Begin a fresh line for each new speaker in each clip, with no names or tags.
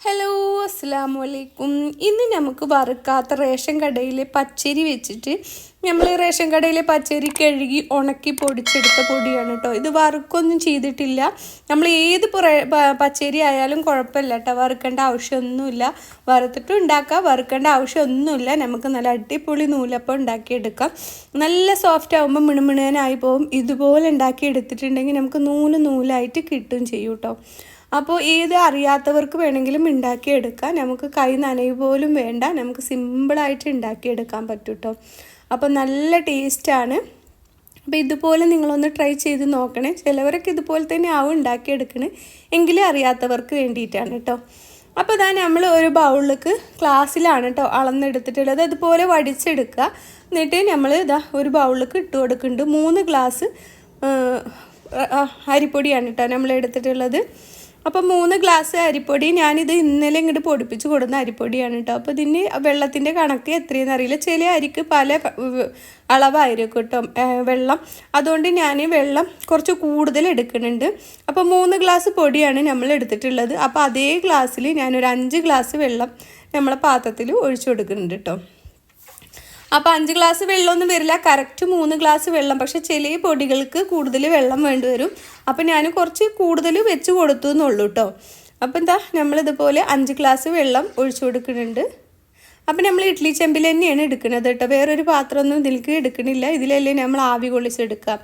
Hello അസ്സാം അലൈക്കും. ഇന്ന് നമുക്ക് വറുക്കാത്ത റേഷൻ കടയിലെ പച്ചരി വെച്ചിട്ട് നമ്മൾ റേഷൻ കടയിലെ പച്ചരി കഴുകി ഉണക്കി പൊടിച്ചെടുത്ത പൊടിയാണ് കേട്ടോ ഇത് വറുക്കൊന്നും ചെയ്തിട്ടില്ല. നമ്മൾ ഏത് പച്ചരി ആയാലും കുഴപ്പമില്ല കേട്ടോ വറുക്കേണ്ട ആവശ്യമൊന്നുമില്ല. വറുത്തിട്ടും ഉണ്ടാക്കാം. വറുക്കേണ്ട ആവശ്യമൊന്നുമില്ല. നമുക്ക് നല്ല അടിപൊളി നൂലപ്പം ഉണ്ടാക്കിയെടുക്കാം. നല്ല സോഫ്റ്റ് ആകുമ്പോൾ മിണുമിണുവനായി പോകും ഇതുപോലെ ഉണ്ടാക്കി എടുത്തിട്ടുണ്ടെങ്കിൽ നമുക്ക് നൂൽ നൂലായിട്ട് കിട്ടും ചെയ്യും കേട്ടോ അപ്പോൾ ഏത് അറിയാത്തവർക്ക് വേണമെങ്കിലും ഉണ്ടാക്കിയെടുക്കാം. നമുക്ക് കൈ നനയ് പോലും വേണ്ട. നമുക്ക് സിമ്പിളായിട്ട് ഉണ്ടാക്കിയെടുക്കാൻ പറ്റും കേട്ടോ അപ്പോൾ നല്ല ടേസ്റ്റാണ്. അപ്പോൾ ഇതുപോലെ നിങ്ങളൊന്ന് ട്രൈ ചെയ്ത് നോക്കണേ. ചിലവരൊക്കെ ഇതുപോലെ തന്നെ ആവും ഉണ്ടാക്കിയെടുക്കണേ. എങ്കിലും അറിയാത്തവർക്ക് വേണ്ടിയിട്ടാണ് കേട്ടോ. അപ്പോൾ ഇതാ നമ്മൾ ഒരു ബൗളിലേക്ക് ക്ലാസ്സിലാണ് കേട്ടോ അളന്നെടുത്തിട്ടുള്ളത്. അതുപോലെ വടിച്ചെടുക്കുക. എന്നിട്ട് നമ്മൾ ഇതാ ഒരു ബൗളിലേക്ക് ഇട്ട് കൊടുക്കുന്നുണ്ട്. മൂന്ന് ഗ്ലാസ് അരിപ്പൊടിയാണ് കേട്ടോ നമ്മൾ എടുത്തിട്ടുള്ളത്. അപ്പോൾ മൂന്ന് ഗ്ലാസ് അരിപ്പൊടി ഞാനിത് ഇന്നലെ ഇങ്ങോട്ട് പൊടിപ്പിച്ച് കൊടുന്ന അരിപ്പൊടിയാണ് കേട്ടോ അപ്പോൾ ഇതിന് വെള്ളത്തിന്റെ കണക്ക് എത്രയെന്ന് അറിയില്ല. ചില അരിക്ക് പല അളവായിരിക്കും കേട്ടോ. വെള്ളം. അതുകൊണ്ട് ഞാൻ വെള്ളം കുറച്ച് കൂടുതൽ എടുക്കുന്നുണ്ട്. അപ്പോൾ മൂന്ന് ഗ്ലാസ് പൊടിയാണ് നമ്മൾ എടുത്തിട്ടുള്ളത്. അപ്പോൾ അതേ ഗ്ലാസ്സിൽ ഞാനൊരു അഞ്ച് ഗ്ലാസ് വെള്ളം നമ്മളെ പാത്രത്തിൽ ഒഴിച്ചു കൊടുക്കുന്നുണ്ട് കേട്ടോ അപ്പോൾ അഞ്ച് ഗ്ലാസ് വെള്ളമൊന്നും വരില്ല. കറക്റ്റ് മൂന്ന് ഗ്ലാസ് വെള്ളം. പക്ഷെ ചില പൊടികൾക്ക് കൂടുതൽ വെള്ളം വേണ്ടി വരും. അപ്പോൾ ഞാൻ കുറച്ച് കൂടുതൽ വെച്ച് കൊടുത്തു എന്നുള്ളൂ കേട്ടോ അപ്പോൾ എന്താ നമ്മളിതുപോലെ അഞ്ച് ഗ്ലാസ് വെള്ളം ഒഴിച്ചു കൊടുക്കുന്നുണ്ട്. അപ്പം നമ്മൾ ഇഡ്ഡലി ചെമ്പിൽ തന്നെയാണ് എടുക്കുന്നത് കേട്ടോ വേറൊരു പാത്രമൊന്നും ഇതിലേക്ക് എടുക്കണില്ല. ഇതിലല്ലേ നമ്മൾ ആവി കൊള്ളിച്ചെടുക്കുക.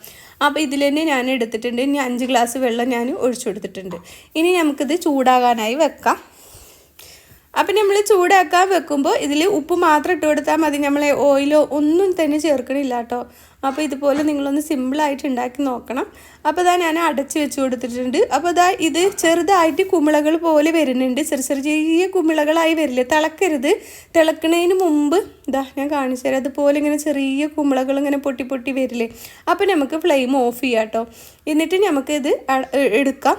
അപ്പോൾ ഇതിൽ തന്നെ ഞാൻ എടുത്തിട്ടുണ്ട്. ഇനി അഞ്ച് ഗ്ലാസ് വെള്ളം ഞാൻ ഒഴിച്ചു കൊടുത്തിട്ടുണ്ട്. ഇനി നമുക്കിത് ചൂടാകാനായി വെക്കാം. അപ്പം നമ്മൾ ചൂടാക്കാൻ വെക്കുമ്പോൾ ഇതിൽ ഉപ്പ് മാത്രം ഇട്ട് കൊടുത്താൽ മതി. നമ്മൾ ഓയിലോ ഒന്നും തന്നെ ചേർക്കണില്ല കേട്ടോ അപ്പോൾ ഇതുപോലെ നിങ്ങളൊന്ന് സിമ്പിളായിട്ട് ഉണ്ടാക്കി നോക്കണം. അപ്പോൾ ഇതാ ഞാൻ അടച്ച് വെച്ച് കൊടുത്തിട്ടുണ്ട്. അപ്പോൾ ഇതാ ഇത് ചെറുതായിട്ട് കുമിളകൾ പോലെ വരുന്നുണ്ട്. ചെറിയ ചെറിയ കുമിളകളായി വരില്ലേ? തിളക്കരുത്. തിളക്കണതിന് മുമ്പ് ഇതാ ഞാൻ കാണിച്ചു തരാം. അതുപോലെ ഇങ്ങനെ ചെറിയ കുമിളകൾ ഇങ്ങനെ പൊട്ടി പൊട്ടി വരില്ലേ? അപ്പോൾ നമുക്ക് ഫ്ലെയിം ഓഫ് ചെയ്യാം കേട്ടോ എന്നിട്ട് നമുക്കിത് എടുക്കാം.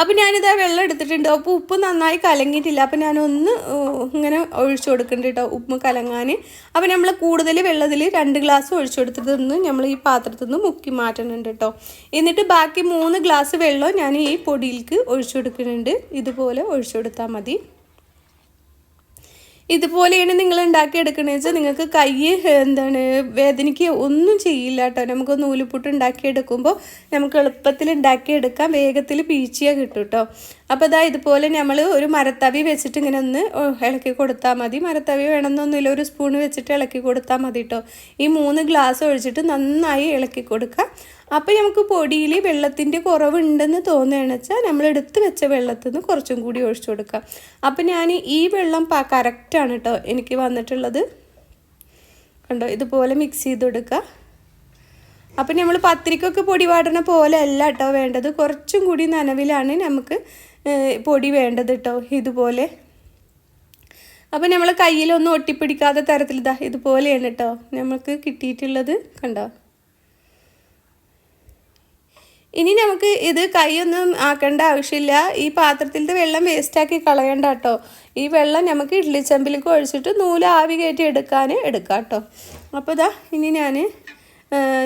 അപ്പോൾ ഞാനിതാ വെള്ളം എടുത്തിട്ടുണ്ട്. അപ്പോൾ ഉപ്പ് നന്നായി കലങ്ങിയിട്ടില്ല. അപ്പോൾ ഞാനൊന്ന് ഇങ്ങനെ ഒഴിച്ചു കൊടുക്കുന്നുണ്ട് കേട്ടോ ഉപ്പ് കലങ്ങാൻ അപ്പോൾ നമ്മൾ കൂടുതൽ വെള്ളത്തിൽ രണ്ട് ഗ്ലാസ് ഒഴിച്ചു കൊടുത്തിട്ടൊന്ന് നമ്മൾ ഈ പാത്രത്തിൽ നിന്ന് മുക്കി മാറ്റുന്നുണ്ട് കേട്ടോ എന്നിട്ട് ബാക്കി മൂന്ന് ഗ്ലാസ് വെള്ളം ഞാൻ ഈ പൊടിയിലേക്ക് ഒഴിച്ചു കൊടുക്കുന്നുണ്ട്. ഇതുപോലെ ഒഴിച്ചു കൊടുത്താൽ മതി. ഇതുപോലെയാണ് നിങ്ങൾ ഉണ്ടാക്കിയെടുക്കണമെന്ന് വെച്ചാൽ നിങ്ങൾക്ക് കൈ എന്താണ് വേദനയ്ക്ക് ഒന്നും ചെയ്യില്ല കേട്ടോ. നമുക്ക് നൂലുപുട്ട് ഉണ്ടാക്കിയെടുക്കുമ്പോൾ നമുക്ക് എളുപ്പത്തിൽ ഉണ്ടാക്കിയെടുക്കാം. വേഗത്തിൽ പീച്ചിയാൽ കിട്ടും കേട്ടോ. അപ്പോൾ ഇതാ ഇതുപോലെ നമ്മൾ ഒരു മരത്തവി വെച്ചിട്ട് ഇങ്ങനെ ഒന്ന് ഇളക്കി കൊടുത്താൽ മതി. മരത്തവി വേണമെന്നൊന്നുമില്ല. ഒരു സ്പൂൺ വെച്ചിട്ട് ഇളക്കി കൊടുത്താൽ മതി കേട്ടോ ഈ മൂന്ന് ഗ്ലാസ് ഒഴിച്ചിട്ട് നന്നായി ഇളക്കി കൊടുക്കുക അപ്പോൾ നമുക്ക് പൊടിയിൽ വെള്ളത്തിന്റെ കുറവുണ്ടെന്ന് തോന്നുകയാണെന്ന് വെച്ചാൽ നമ്മൾ എടുത്ത് വെച്ച വെള്ളത്തിൽ നിന്ന് കുറച്ചും കൂടി ഒഴിച്ചു കൊടുക്കുക അപ്പോൾ ഞാൻ ഈ വെള്ളം കറക്റ്റാണ് കേട്ടോ എനിക്ക് വന്നിട്ടുള്ളത്. കണ്ടോ? ഇതുപോലെ മിക്സ് ചെയ്ത് കൊടുക്കുക അപ്പം നമ്മൾ പത്തിരിക്കൊക്കെ പൊടി വാടണ പോലെ അല്ല കേട്ടോ വേണ്ടത്. കുറച്ചും കൂടി നനവിലാണ് നമുക്ക് പൊടി വേണ്ടത് കേട്ടോ ഇതുപോലെ. അപ്പോൾ നമ്മൾ കയ്യിലൊന്നും ഒട്ടിപ്പിടിക്കാത്ത തരത്തിൽ ഇതാ ഇതുപോലെയാണ് കേട്ടോ നമുക്ക് കിട്ടിയിട്ടുള്ളത് കണ്ടോ? ഇനി നമുക്ക് ഇത് കൈയൊന്നും ആക്കേണ്ട ആവശ്യമില്ല. ഈ പാത്രത്തിലത്തെ വെള്ളം വേസ്റ്റാക്കി കളയണ്ട കേട്ടോ ഈ വെള്ളം നമുക്ക് ഇഡ്ഡലി ചെമ്പിലേക്ക് ഒഴിച്ചിട്ട് നൂലാവി കയറ്റി എടുക്കാൻ എടുക്കാം കേട്ടോ അപ്പോൾ ഇതാ ഇനി ഞാൻ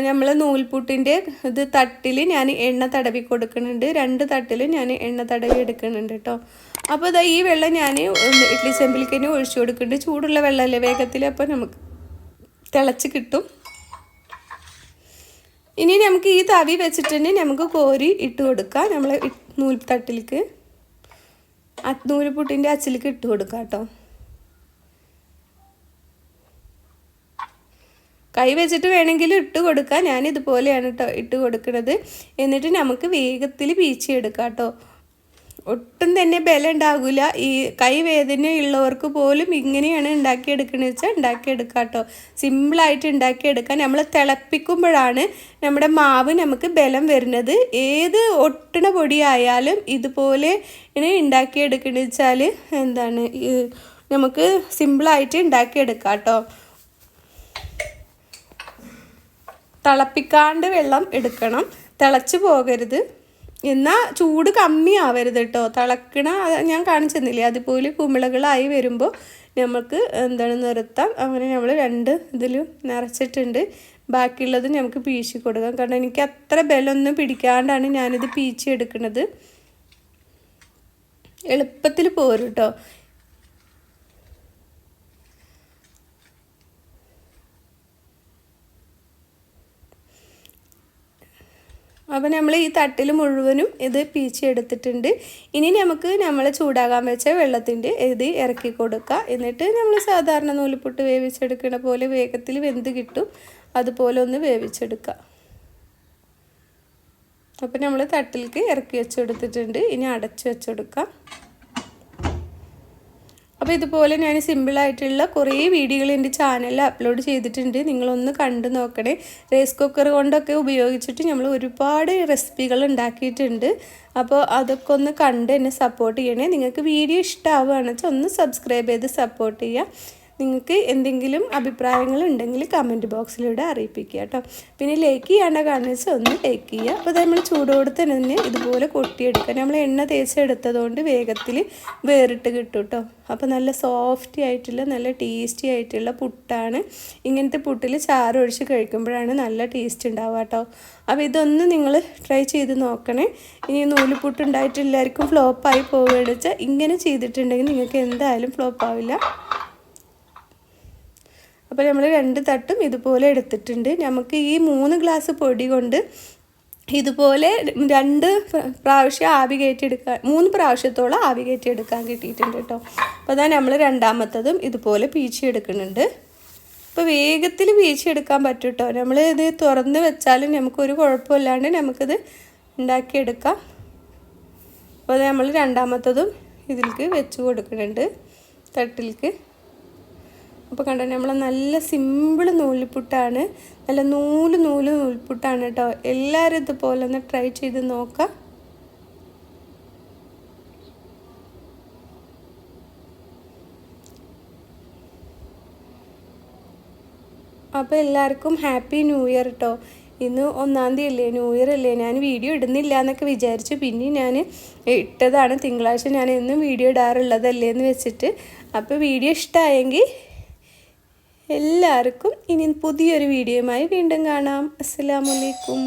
നമ്മൾ നൂൽപുട്ടിന്റെ ഇത് തട്ടിൽ ഞാൻ എണ്ണ തടവി കൊടുക്കുന്നുണ്ട്. രണ്ട് തട്ടിൽ ഞാൻ എണ്ണ തടവി എടുക്കുന്നുണ്ട് കേട്ടോ. അപ്പോൾ ഇതാ ഈ വെള്ളം ഞാൻ ഇഡ്ലി ചെമ്പിലേക്ക് തന്നെ ഒഴിച്ചു കൊടുക്കുന്നുണ്ട്. ചൂടുള്ള വെള്ളമല്ലേ വേഗത്തിൽ അപ്പോൾ നമുക്ക് തിളച്ച് കിട്ടും. ഇനി നമുക്ക് ഈ തവി വെച്ചിട്ട് തന്നെ നമുക്ക് കോരി ഇട്ട് കൊടുക്കാം. നമ്മൾ നൂൽ തട്ടിലേക്ക് നൂൽപുട്ടിന്റെ അച്ചിലേക്ക് ഇട്ട് കൊടുക്കാം കേട്ടോ. കൈ വെച്ചിട്ട് വേണമെങ്കിൽ ഇട്ട് കൊടുക്കാം. ഞാൻ ഇതുപോലെയാണ് കേട്ടോ ഇട്ട് കൊടുക്കുന്നത് എന്നിട്ട് നമുക്ക് വേഗത്തിൽ പീച്ചെടുക്കാം കേട്ടോ ഒട്ടും തന്നെ ബലം ഉണ്ടാകില്ല ഈ കൈ വേദന ഉള്ളവർക്ക് പോലും ഇങ്ങനെയാണ് ഉണ്ടാക്കിയെടുക്കണമെന്ന് വെച്ചാൽ ഉണ്ടാക്കിയെടുക്കാം കേട്ടോ സിമ്പിളായിട്ട് ഉണ്ടാക്കിയെടുക്കാൻ നമ്മൾ തിളപ്പിക്കുമ്പോഴാണ് നമ്മുടെ മാവ് നമുക്ക് ബലം വരുന്നത്. ഏത് ഒട്ടണ പൊടിയായാലും ഇതുപോലെ ഉണ്ടാക്കിയെടുക്കണമെന്ന് വെച്ചാൽ എന്താണ്? നമുക്ക് സിമ്പിളായിട്ട് ഉണ്ടാക്കിയെടുക്കാം കേട്ടോ തിളപ്പിക്കാണ്ട് വെള്ളം എടുക്കണം. തിളച്ച് പോകരുത്. എന്നാൽ ചൂട് കമ്മിയാവരുത് കേട്ടോ തിളക്കണ ഞാൻ കാണിച്ചു തന്നില്ലേ അതുപോലെ കുമിളകളായി വരുമ്പോൾ നമുക്ക് എന്താണ് നിർത്താം. അങ്ങനെ നമ്മൾ രണ്ട് ഇതിലും നിറച്ചിട്ടുണ്ട്. ബാക്കിയുള്ളത് നമുക്ക് പീച്ചി കൊടുക്കാം. കാരണം എനിക്ക് അത്ര ബലമൊന്നും പിടിക്കാണ്ടാണ് ഞാനിത് പീച്ചി എടുക്കുന്നത് എളുപ്പത്തിൽ പോരും കേട്ടോ അപ്പോൾ നമ്മൾ ഈ തട്ടിൽ മുഴുവനും ഇത് പീച്ചെടുത്തിട്ടുണ്ട് ഇനി നമുക്ക് നമ്മൾ ചൂടാകാൻ വെച്ച വെള്ളത്തിന്റെ ഇത് ഇറക്കി കൊടുക്കുക എന്നിട്ട് നമ്മൾ സാധാരണ നൂലിപ്പൊട്ട് വേവിച്ചെടുക്കുന്ന പോലെ വേഗത്തിൽ വെന്ത് കിട്ടും. അതുപോലെ ഒന്ന് വേവിച്ചെടുക്കുക അപ്പോൾ നമ്മൾ തട്ടിലേക്ക് ഇറക്കി വെച്ചെടുത്തിട്ടുണ്ട് ഇനി അടച്ചു വെച്ചെടുക്കാം അപ്പോൾ ഇതുപോലെ ഞാൻ സിമ്പിളായിട്ടുള്ള കുറേ വീഡിയോകൾ എന്റെ ചാനലിൽ അപ്ലോഡ് ചെയ്തിട്ടുണ്ട്. നിങ്ങളൊന്ന് കണ്ടു നോക്കണേ. റൈസ് കുക്കർ കൊണ്ടൊക്കെ ഉപയോഗിച്ചിട്ട് നമ്മൾ ഒരുപാട് റെസിപ്പികൾ ഉണ്ടാക്കിയിട്ടുണ്ട്. അപ്പോൾ അതൊക്കെ ഒന്ന് കണ്ട് എന്നെ സപ്പോർട്ട് ചെയ്യണേ. നിങ്ങൾക്ക് വീഡിയോ ഇഷ്ടമാവുകയാണെന്ന് വെച്ചാൽ ഒന്ന് സബ്സ്ക്രൈബ് ചെയ്ത് സപ്പോർട്ട് ചെയ്യുക നിങ്ങൾക്ക് എന്തെങ്കിലും അഭിപ്രായങ്ങൾ ഉണ്ടെങ്കിൽ കമന്റ് ബോക്സിലൂടെ അറിയിപ്പിക്കുക കേട്ടോ. പിന്നെ ലൈക്ക് ചെയ്യേണ്ട കാണിച്ച് ഒന്ന് ലേക്ക് ചെയ്യുക. അപ്പോൾ നമ്മൾ ചൂടോടെ തന്നെ ഇതുപോലെ കൊട്ടിയെടുക്കുക. നമ്മൾ എണ്ണ തേച്ചെടുത്തതുകൊണ്ട് വേഗത്തിൽ വേറിട്ട് കിട്ടും കേട്ടോ. അപ്പോൾ നല്ല സോഫ്റ്റി ആയിട്ടുള്ള നല്ല ടേസ്റ്റി ആയിട്ടുള്ള പുട്ടാണ്. ഇങ്ങനത്തെ പുട്ടിൽ ചാറ് ഒഴിച്ച് കഴിക്കുമ്പോഴാണ് നല്ല ടേസ്റ്റ് ഉണ്ടാവുക കേട്ടോ. അപ്പോൾ ഇതൊന്ന് നിങ്ങൾ ട്രൈ ചെയ്ത് നോക്കണേ. ഇനി നൂലുപുട്ട് ഉണ്ടായിട്ട് എല്ലാവർക്കും ഫ്ലോപ്പായി പോവുകയെന്ന് വെച്ചാൽ ഇങ്ങനെ ചെയ്തിട്ടുണ്ടെങ്കിൽ നിങ്ങൾക്ക് എന്തായാലും ഫ്ലോപ്പ് ആവില്ല. അപ്പോൾ നമ്മൾ രണ്ട് തട്ടും ഇതുപോലെ എടുത്തിട്ടുണ്ട്. നമുക്ക് ഈ മൂന്ന് ഗ്ലാസ് പൊടി കൊണ്ട് ഇതുപോലെ രണ്ട് പ്രാവശ്യം ആവി കയറ്റിയെടുക്കാൻ മൂന്ന് പ്രാവശ്യത്തോളം ആവി കയറ്റിയെടുക്കാൻ കിട്ടിയിട്ടുണ്ട് കേട്ടോ അപ്പോൾ അതാണ് നമ്മൾ രണ്ടാമത്തതും ഇതുപോലെ പീച്ചിയെടുക്കുന്നുണ്ട്. അപ്പോൾ വേഗത്തിൽ പീച്ചിയെടുക്കാൻ പറ്റും കേട്ടോ നമ്മൾ ഇത് തുറന്ന് വെച്ചാലും നമുക്കൊരു കുഴപ്പമില്ലാണ്ട് നമുക്കിത് ഉണ്ടാക്കിയെടുക്കാം. അപ്പോൾ അത് നമ്മൾ രണ്ടാമത്തതും ഇതിലേക്ക് വെച്ച് കൊടുക്കുന്നുണ്ട് തട്ടിലേക്ക് അപ്പോൾ കണ്ടോ നമ്മൾ നല്ല സിമ്പിൾ നൂലിപ്പുട്ടാണ് നല്ല നൂൽ നൂൽ നൂൽപ്പുട്ടാണ് കേട്ടോ എല്ലാവരും ഇതുപോലെ ഒന്ന് ട്രൈ ചെയ്ത് നോക്കാം. അപ്പോൾ എല്ലാവർക്കും ഹാപ്പി ന്യൂ ഇയർ കേട്ടോ ഇന്ന് ഒന്നാം തീയതി അല്ലേ ന്യൂ ഇയർ അല്ലേ? ഞാൻ വീഡിയോ ഇടുന്നില്ല എന്നൊക്കെ വിചാരിച്ചു. പിന്നെ ഞാൻ ഇട്ടതാണ് തിങ്കളാഴ്ച. ഞാൻ എന്നും വീഡിയോ ഇടാറുള്ളതല്ലേ എന്ന് വെച്ചിട്ട്. അപ്പോൾ വീഡിയോ ഇഷ്ടമായെങ്കിൽ എല്ലാവർക്കും ഇനി പുതിയൊരു വീഡിയോയുമായി വീണ്ടും കാണാം. അസ്സാമലൈക്കും